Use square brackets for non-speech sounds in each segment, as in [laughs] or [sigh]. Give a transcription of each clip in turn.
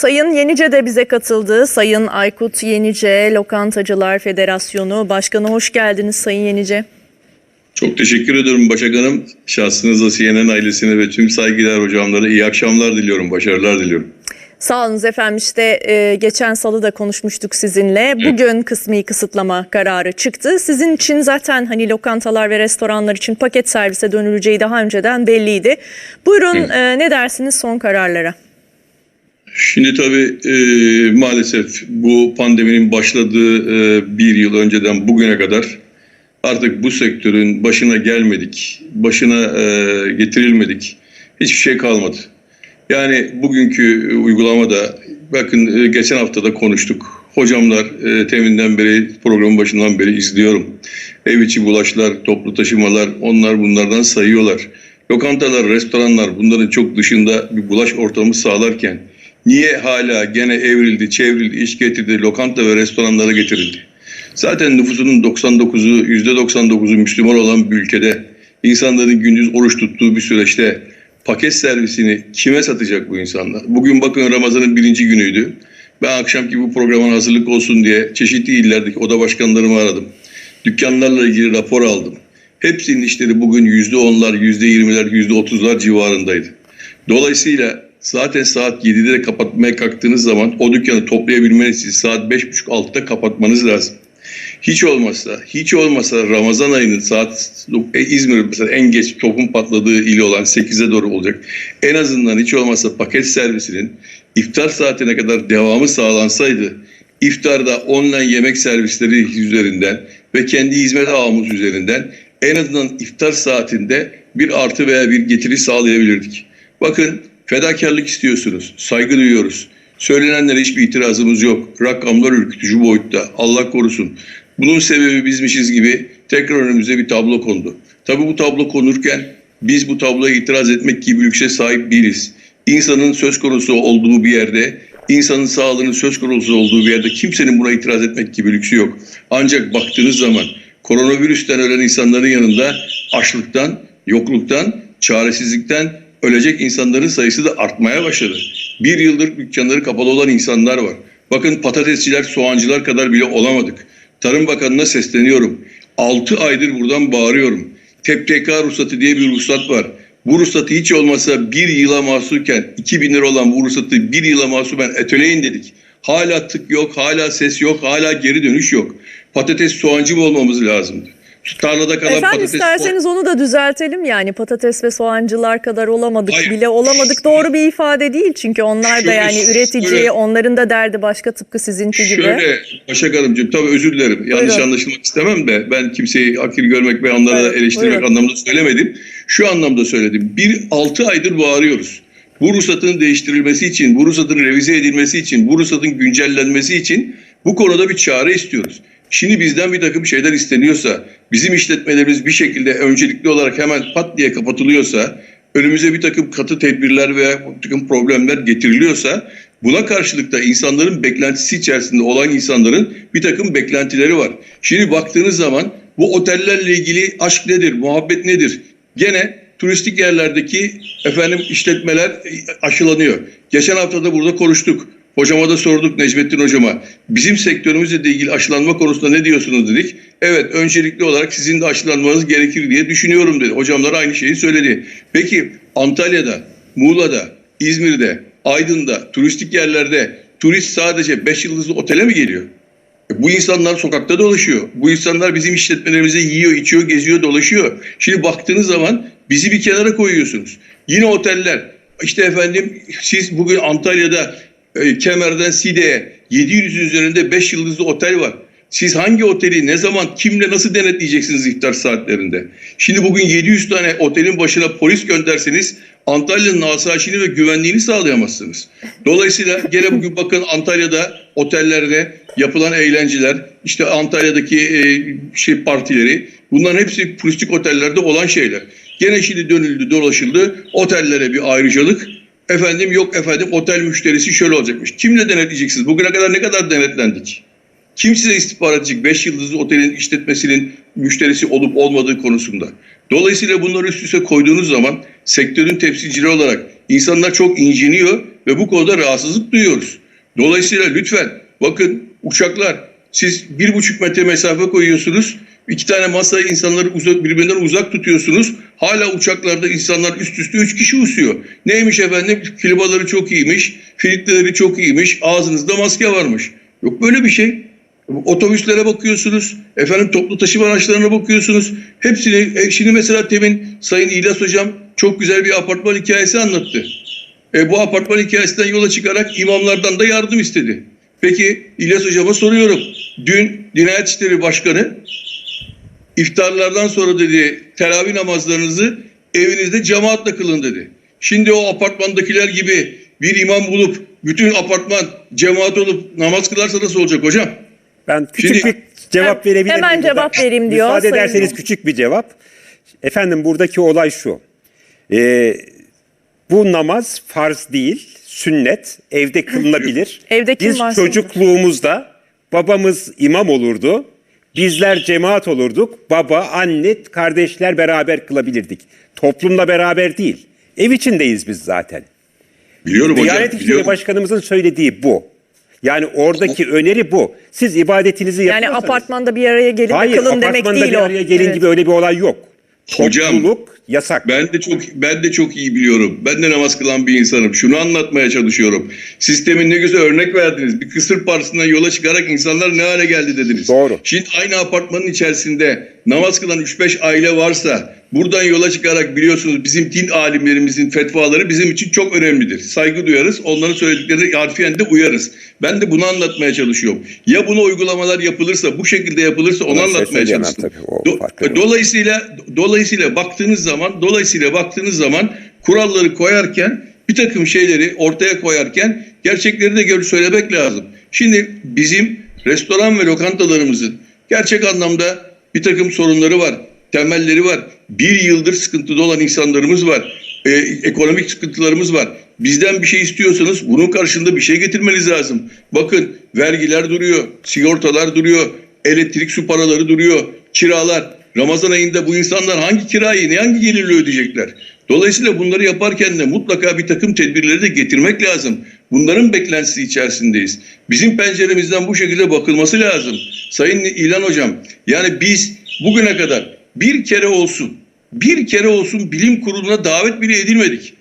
Sayın Yenice de bize katıldı. Sayın Aykut Yenice, Lokantacılar Federasyonu Başkanı hoş geldiniz Sayın Yenice. Çok teşekkür ediyorum Başak Hanım. Şahsınıza CNN ailesine ve tüm saygılar hocamlara iyi akşamlar diliyorum, başarılar diliyorum. Sağ olunuz efendim işte e, geçen salı da konuşmuştuk sizinle. Bugün kısmi kısıtlama kararı çıktı. Sizin için zaten hani lokantalar ve restoranlar için paket servise dönüleceği daha önceden belliydi. Buyurun e, ne dersiniz son kararlara? Şimdi tabii e, maalesef bu pandeminin başladığı e, bir yıl önceden bugüne kadar artık bu sektörün başına gelmedik, başına e, getirilmedik. Hiçbir şey kalmadı. Yani bugünkü uygulamada bakın e, geçen hafta da konuştuk. Hocamlar e, teminden beri programın başından beri izliyorum. Ev içi bulaşlar, toplu taşımalar onlar bunlardan sayıyorlar. Lokantalar, restoranlar bunların çok dışında bir bulaş ortamı sağlarken niye hala gene evrildi, çevrildi, iş getirdi, lokanta ve restoranlara getirildi? Zaten nüfusunun 99'u, %99'u Müslüman olan bir ülkede insanların gündüz oruç tuttuğu bir süreçte paket servisini kime satacak bu insanlar? Bugün bakın Ramazan'ın birinci günüydü. Ben akşamki bu programın hazırlık olsun diye çeşitli illerdeki oda başkanlarımı aradım. Dükkanlarla ilgili rapor aldım. Hepsinin işleri bugün yüzde onlar, yüzde yirmiler, yüzde otuzlar civarındaydı. Dolayısıyla zaten saat 7'de de kapatmaya kalktığınız zaman o dükkanı toplayabilmeniz için saat 5.30-6'da kapatmanız lazım. Hiç olmazsa, hiç olmazsa Ramazan ayının saat e, İzmir mesela en geç topun patladığı il olan 8'e doğru olacak. En azından hiç olmazsa paket servisinin iftar saatine kadar devamı sağlansaydı iftarda online yemek servisleri üzerinden ve kendi hizmet ağımız üzerinden en azından iftar saatinde bir artı veya bir getiri sağlayabilirdik. Bakın fedakarlık istiyorsunuz, saygı duyuyoruz. Söylenenlere hiçbir itirazımız yok. Rakamlar ürkütücü boyutta. Allah korusun. Bunun sebebi bizmişiz gibi tekrar önümüze bir tablo kondu. Tabii bu tablo konurken biz bu tabloya itiraz etmek gibi lükse sahip değiliz. İnsanın söz konusu olduğu bir yerde, insanın sağlığının söz konusu olduğu bir yerde kimsenin buna itiraz etmek gibi lüksü yok. Ancak baktığınız zaman koronavirüsten ölen insanların yanında açlıktan, yokluktan, çaresizlikten ölecek insanların sayısı da artmaya başladı. Bir yıldır dükkanları kapalı olan insanlar var. Bakın patatesçiler, soğancılar kadar bile olamadık. Tarım Bakanı'na sesleniyorum. 6 aydır buradan bağırıyorum. TPK ruhsatı diye bir ruhsat var. Bu ruhsatı hiç olmasa bir yıla mahsurken 2000 lira olan bu ruhsatı bir yıla mahsuben öteleyin dedik. Hala tık yok, hala ses yok, hala geri dönüş yok. Patates soğancı mı olmamız lazımdı? Şu tarlada kalan Efendim patates isterseniz onu da düzeltelim yani patates ve soğancılar kadar olamadık Hayır. bile olamadık doğru bir ifade değil çünkü onlar da yani üretici şöyle- onların da derdi başka tıpkı sizinki gibi. Şöyle Başak Hanımcığım tabii özür dilerim. Yanlış Buyurun. anlaşılmak istemem de ben kimseyi hakir görmek ve onlara Evet, eleştirmek buyurun. anlamda söylemedim. Şu anlamda söyledim. Bir altı aydır bağırıyoruz. Bu ruhsatın değiştirilmesi için, bu ruhsatın revize edilmesi için, bu ruhsatın güncellenmesi için bu konuda bir çare istiyoruz. Şimdi bizden bir takım şeyler isteniyorsa, bizim işletmelerimiz bir şekilde öncelikli olarak hemen pat diye kapatılıyorsa, önümüze bir takım katı tedbirler veya bir takım problemler getiriliyorsa, buna karşılık da insanların beklentisi içerisinde olan insanların bir takım beklentileri var. Şimdi baktığınız zaman bu otellerle ilgili aşk nedir, muhabbet nedir? Gene turistik yerlerdeki efendim işletmeler aşılanıyor. Geçen hafta da burada konuştuk. Hocama da sorduk Necmettin hocama. Bizim sektörümüzle ilgili aşılanma konusunda ne diyorsunuz dedik. Evet öncelikli olarak sizin de aşılanmanız gerekir diye düşünüyorum dedi. Hocamlar aynı şeyi söyledi. Peki Antalya'da, Muğla'da, İzmir'de, Aydın'da, turistik yerlerde turist sadece 5 yıldızlı otele mi geliyor? E, Bu insanlar sokakta dolaşıyor. Bu insanlar bizim işletmelerimize yiyor, içiyor, geziyor, dolaşıyor. Şimdi baktığınız zaman bizi bir kenara koyuyorsunuz. Yine oteller. İşte efendim siz bugün Antalya'da e, Kemer'den Side'ye 700 üzerinde 5 yıldızlı otel var. Siz hangi oteli ne zaman kimle nasıl denetleyeceksiniz iftar saatlerinde? Şimdi bugün 700 tane otelin başına polis gönderseniz Antalya'nın asayişini ve güvenliğini sağlayamazsınız. Dolayısıyla gene bugün bakın Antalya'da otellerde yapılan eğlenceler, işte Antalya'daki e, şey partileri bunların hepsi turistik otellerde olan şeyler. Gene şimdi dönüldü dolaşıldı otellere bir ayrıcalık. Efendim yok efendim otel müşterisi şöyle olacakmış. Kimle denetleyeceksiniz? Bugüne kadar ne kadar denetlendik? Kim size istihbarat edecek 5 yıldızlı otelin işletmesinin müşterisi olup olmadığı konusunda? Dolayısıyla bunları üst üste koyduğunuz zaman sektörün temsilcileri olarak insanlar çok inciniyor ve bu konuda rahatsızlık duyuyoruz. Dolayısıyla lütfen bakın uçaklar siz bir buçuk metre mesafe koyuyorsunuz. İki tane masaya insanları uzak, birbirinden uzak tutuyorsunuz. Hala uçaklarda insanlar üst üste üç kişi usuyor. Neymiş efendim? Klimaları çok iyiymiş. Filtreleri çok iyiymiş. Ağzınızda maske varmış. Yok böyle bir şey. Otobüslere bakıyorsunuz. Efendim toplu taşıma araçlarına bakıyorsunuz. Hepsini e, şimdi mesela temin Sayın İlyas Hocam çok güzel bir apartman hikayesi anlattı. E, bu apartman hikayesinden yola çıkarak imamlardan da yardım istedi. Peki İlyas Hocam'a soruyorum. Dün Diyanet İşleri Başkanı iftarlardan sonra dedi teravih namazlarınızı evinizde cemaatle kılın dedi. Şimdi o apartmandakiler gibi bir imam bulup bütün apartman cemaat olup namaz kılarsa nasıl olacak hocam? Ben küçük Şimdi- bir cevap Hem- verebilir hemen cevap burada? vereyim diyor Müsaade Sayın ederseniz Bey. küçük bir cevap. Efendim buradaki olay şu. Ee, bu namaz farz değil, sünnet. Evde kılınabilir. Evde Biz çocukluğumuzda babamız imam olurdu. Bizler cemaat olurduk. Baba, anne, kardeşler beraber kılabilirdik. Toplumla beraber değil. Ev içindeyiz biz zaten. Biliyorum hocam. Diyanet İşleri biliyorum. Başkanımızın söylediği bu. Yani oradaki öneri bu. Siz ibadetinizi Yani yapıyorsanız... apartmanda bir araya gelin Hayır, kılın demek apartmanda değil bir o. araya gelin Evet. gibi öyle bir olay yok. Hocam, Topluluk yasak. Ben de çok ben de çok iyi biliyorum. Ben de namaz kılan bir insanım. Şunu anlatmaya çalışıyorum. Sistemin ne güzel örnek verdiniz. Bir kısır partisinden yola çıkarak insanlar ne hale geldi dediniz. Doğru. Şimdi aynı apartmanın içerisinde namaz kılan 3-5 aile varsa buradan yola çıkarak biliyorsunuz bizim din alimlerimizin fetvaları bizim için çok önemlidir. Saygı duyarız. Onların söylediklerine harfiyen de uyarız. Ben de bunu anlatmaya çalışıyorum. Ya bunu uygulamalar yapılırsa, bu şekilde yapılırsa onu Ona anlatmaya çalıştım. tabii, Do-. Dolayısıyla dolayısıyla baktığınız zaman dolayısıyla baktığınız zaman kuralları koyarken bir takım şeyleri ortaya koyarken gerçekleri de gör söylemek lazım. Şimdi bizim restoran ve lokantalarımızın gerçek anlamda bir takım sorunları var, temelleri var. Bir yıldır sıkıntıda olan insanlarımız var. Ee, ekonomik sıkıntılarımız var. Bizden bir şey istiyorsanız bunun karşında bir şey getirmeniz lazım. Bakın vergiler duruyor, sigortalar duruyor, elektrik su paraları duruyor, kiralar. Ramazan ayında bu insanlar hangi kirayı, ne hangi gelirle ödeyecekler? Dolayısıyla bunları yaparken de mutlaka bir takım tedbirleri de getirmek lazım. Bunların beklentisi içerisindeyiz. Bizim penceremizden bu şekilde bakılması lazım. Sayın İlan Hocam, yani biz bugüne kadar bir kere olsun, bir kere olsun bilim kuruluna davet bile edilmedik.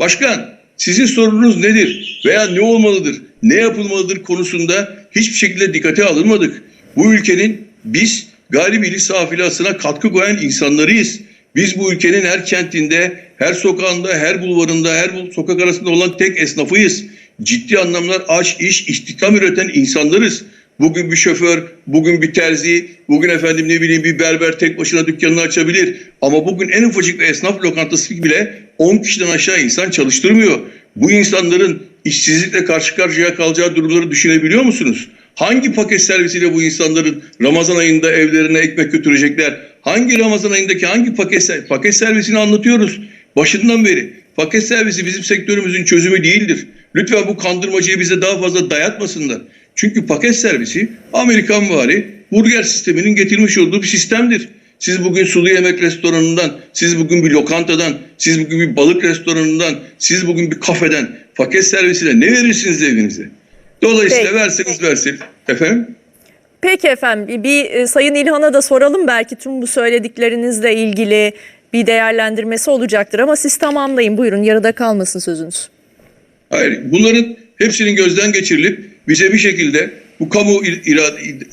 Başkan, sizin sorununuz nedir veya ne olmalıdır, ne yapılmalıdır konusunda hiçbir şekilde dikkate alınmadık. Bu ülkenin biz gayri milli safilasına katkı koyan insanlarıyız. Biz bu ülkenin her kentinde, her sokağında, her bulvarında, her sokak arasında olan tek esnafıyız. Ciddi anlamlar aş, iş, istihdam üreten insanlarız. Bugün bir şoför, bugün bir terzi, bugün efendim ne bileyim bir berber tek başına dükkanını açabilir. Ama bugün en ufacık bir esnaf lokantası bile 10 kişiden aşağı insan çalıştırmıyor. Bu insanların işsizlikle karşı karşıya kalacağı durumları düşünebiliyor musunuz? Hangi paket servisiyle bu insanların Ramazan ayında evlerine ekmek götürecekler? Hangi Ramazan ayındaki hangi paket, paket servisini anlatıyoruz? Başından beri paket servisi bizim sektörümüzün çözümü değildir. Lütfen bu kandırmacıyı bize daha fazla dayatmasınlar. Çünkü paket servisi Amerikan vari burger sisteminin getirmiş olduğu bir sistemdir. Siz bugün sulu yemek restoranından, siz bugün bir lokantadan, siz bugün bir balık restoranından, siz bugün bir kafeden paket servisiyle ne verirsiniz evinize? Dolayısıyla Peki. verseniz versin. Efendim? Peki efendim bir, bir, e, Sayın İlhan'a da soralım belki tüm bu söylediklerinizle ilgili bir değerlendirmesi olacaktır ama siz tamamlayın buyurun yarıda kalmasın sözünüz. Hayır, bunların hepsinin gözden geçirilip bize bir şekilde bu kamu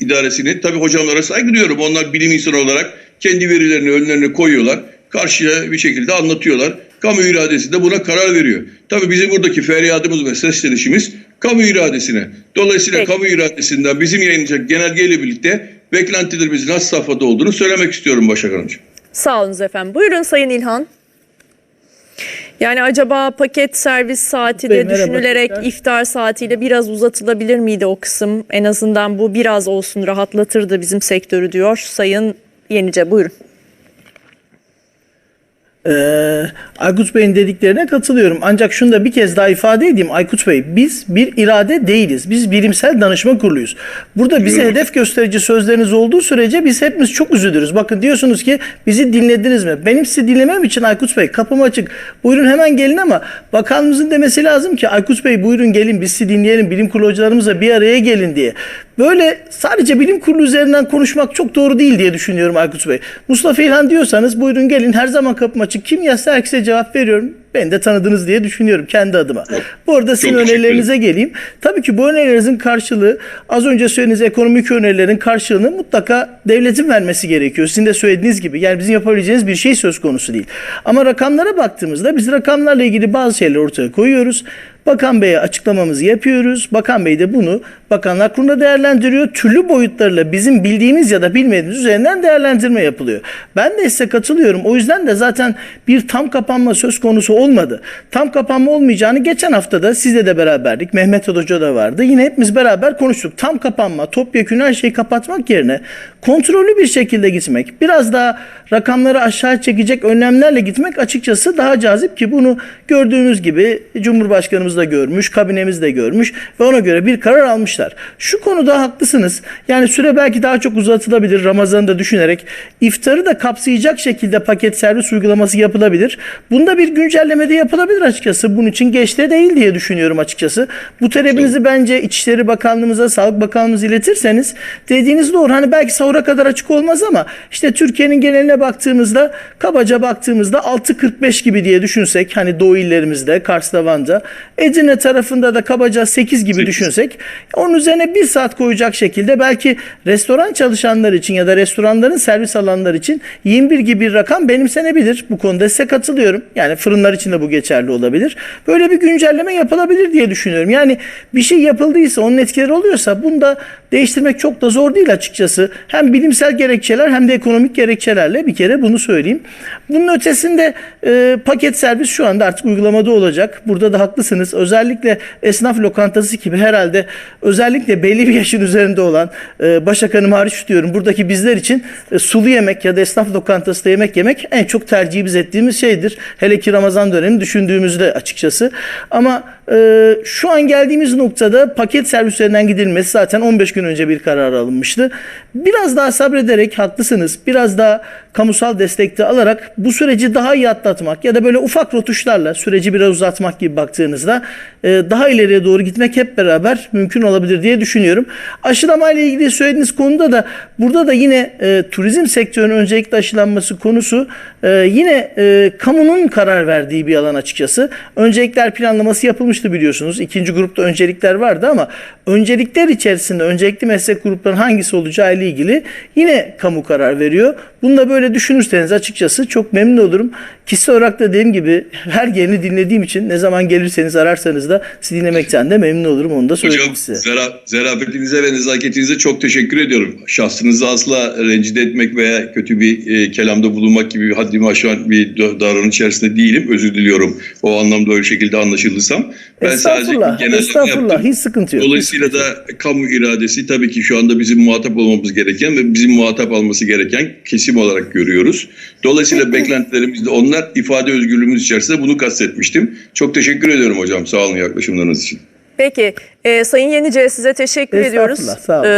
idaresini, tabii hocamlara saygı duyuyorum. Onlar bilim insanı olarak kendi verilerini önlerine koyuyorlar. Karşıya bir şekilde anlatıyorlar. Kamu iradesi de buna karar veriyor. Tabii bizim buradaki feryadımız ve seslenişimiz kamu iradesine. Dolayısıyla Peki. kamu iradesinden bizim yayınlayacak genelgeyle birlikte beklentilerimizin has safhada olduğunu söylemek istiyorum Başak Hanımcığım. Sağ olunuz efendim. Buyurun Sayın İlhan. Yani acaba paket servis saati de merhaba düşünülerek tekrar. iftar saatiyle biraz uzatılabilir miydi o kısım? En azından bu biraz olsun rahatlatırdı bizim sektörü diyor Sayın Yenice. Buyurun. Ee, Aykut Bey'in dediklerine katılıyorum. Ancak şunu da bir kez daha ifade edeyim Aykut Bey. Biz bir irade değiliz. Biz bilimsel danışma kuruluyuz. Burada bize hedef gösterici sözleriniz olduğu sürece biz hepimiz çok üzülürüz. Bakın diyorsunuz ki bizi dinlediniz mi? Benim sizi dinlemem için Aykut Bey kapım açık. Buyurun hemen gelin ama bakanımızın demesi lazım ki Aykut Bey buyurun gelin biz sizi dinleyelim. Bilim kurulu hocalarımızla bir araya gelin diye. Böyle sadece bilim kurulu üzerinden konuşmak çok doğru değil diye düşünüyorum Aykut Bey. Mustafa İlhan diyorsanız buyurun gelin her zaman kapım açık. Kim yazsa herkese cevap veriyorum. Beni de tanıdınız diye düşünüyorum kendi adıma. Bu arada sizin önerilerinize geleyim. Tabii ki bu önerilerinizin karşılığı az önce söylediğiniz ekonomik önerilerin karşılığını mutlaka devletin vermesi gerekiyor. Sizin de söylediğiniz gibi. Yani bizim yapabileceğiniz bir şey söz konusu değil. Ama rakamlara baktığımızda biz rakamlarla ilgili bazı şeyler ortaya koyuyoruz. Bakan Bey'e açıklamamızı yapıyoruz. Bakan Bey de bunu Bakanlar Kurulu'nda değerlendiriyor. Türlü boyutlarıyla bizim bildiğimiz ya da bilmediğimiz üzerinden değerlendirme yapılıyor. Ben de size katılıyorum. O yüzden de zaten bir tam kapanma söz konusu olmadı. Tam kapanma olmayacağını geçen hafta da sizle de beraberdik. Mehmet Hoca da vardı. Yine hepimiz beraber konuştuk. Tam kapanma, topyekun her şeyi kapatmak yerine kontrollü bir şekilde gitmek, biraz daha rakamları aşağı çekecek önlemlerle gitmek açıkçası daha cazip ki bunu gördüğünüz gibi Cumhurbaşkanımız da görmüş, kabinemiz de görmüş ve ona göre bir karar almışlar. Şu konuda haklısınız. Yani süre belki daha çok uzatılabilir Ramazan'ı da düşünerek. iftarı da kapsayacak şekilde paket servis uygulaması yapılabilir. Bunda bir güncelleme de yapılabilir açıkçası. Bunun için geç de değil diye düşünüyorum açıkçası. Bu talebinizi bence İçişleri Bakanlığımıza, Sağlık Bakanlığımıza iletirseniz dediğiniz doğru. Hani belki sahura kadar açık olmaz ama işte Türkiye'nin geneline baktığımızda kabaca baktığımızda 6.45 gibi diye düşünsek hani doğu illerimizde Kars'ta Van'da Edirne tarafında da kabaca 8 gibi Sekiz. düşünsek onun üzerine bir saat koyacak şekilde belki restoran çalışanlar için ya da restoranların servis alanlar için 21 gibi bir rakam benimsenebilir. Bu konuda size katılıyorum. Yani fırınlar için de bu geçerli olabilir. Böyle bir güncelleme yapılabilir diye düşünüyorum. Yani bir şey yapıldıysa onun etkileri oluyorsa bunu da değiştirmek çok da zor değil açıkçası. Hem bilimsel gerekçeler hem de ekonomik gerekçelerle bir kere bunu söyleyeyim. Bunun ötesinde e, paket servis şu anda artık uygulamada olacak. Burada da haklısınız. Özellikle esnaf lokantası gibi herhalde özellikle belli bir yaşın üzerinde olan e, Başak hariç diyorum. Buradaki bizler için e, sulu yemek ya da esnaf lokantasında yemek yemek en çok tercihimiz ettiğimiz şeydir. Hele ki Ramazan dönemi düşündüğümüzde açıkçası. Ama e, şu an geldiğimiz noktada paket servislerinden gidilmesi zaten 15 gün önce bir karar alınmıştı. Biraz daha sabrederek haklısınız. Biraz daha kamusal destekte alarak bu süreci daha iyi atlatmak ya da böyle ufak rotuşlarla süreci biraz uzatmak gibi baktığınızda daha ileriye doğru gitmek hep beraber mümkün olabilir diye düşünüyorum. Aşılama ile ilgili söylediğiniz konuda da burada da yine e, turizm sektörünün öncelikle aşılanması konusu e, yine e, kamunun karar verdiği bir alan açıkçası. Öncelikler planlaması yapılmıştı biliyorsunuz. İkinci grupta öncelikler vardı ama öncelikler içerisinde öncelikli meslek gruplarının hangisi olacağı ile ilgili yine kamu karar veriyor. Bunu da böyle düşünürseniz açıkçası çok memnun olurum. Kişisel olarak da dediğim gibi her gelini dinlediğim için ne zaman gelirseniz ararsanız da sizi dinlemekten de memnun olurum. Onu da söyleyeyim Hocam size. zera, zarafetinize ve nezaketinize çok teşekkür ediyorum. Şahsınızı asla rencide etmek veya kötü bir e, kelamda bulunmak gibi bir haddimi aşan bir da- davranış içerisinde değilim. Özür diliyorum o anlamda öyle şekilde anlaşıldıysam. Ben sadece Estağfurullah, genelleme estağfurullah. yaptım. Hiç sıkıntı yok. Dolayısıyla da kamu iradesi tabii ki şu anda bizim muhatap olmamız gereken ve bizim muhatap alması gereken kesim olarak görüyoruz. Dolayısıyla [laughs] beklentilerimiz de onlar ifade özgürlüğümüz içerisinde bunu kastetmiştim. Çok teşekkür ediyorum hocam sağ olun yaklaşımlarınız için. Peki e, Sayın Yenice size teşekkür ediyoruz. Sağ olun. E,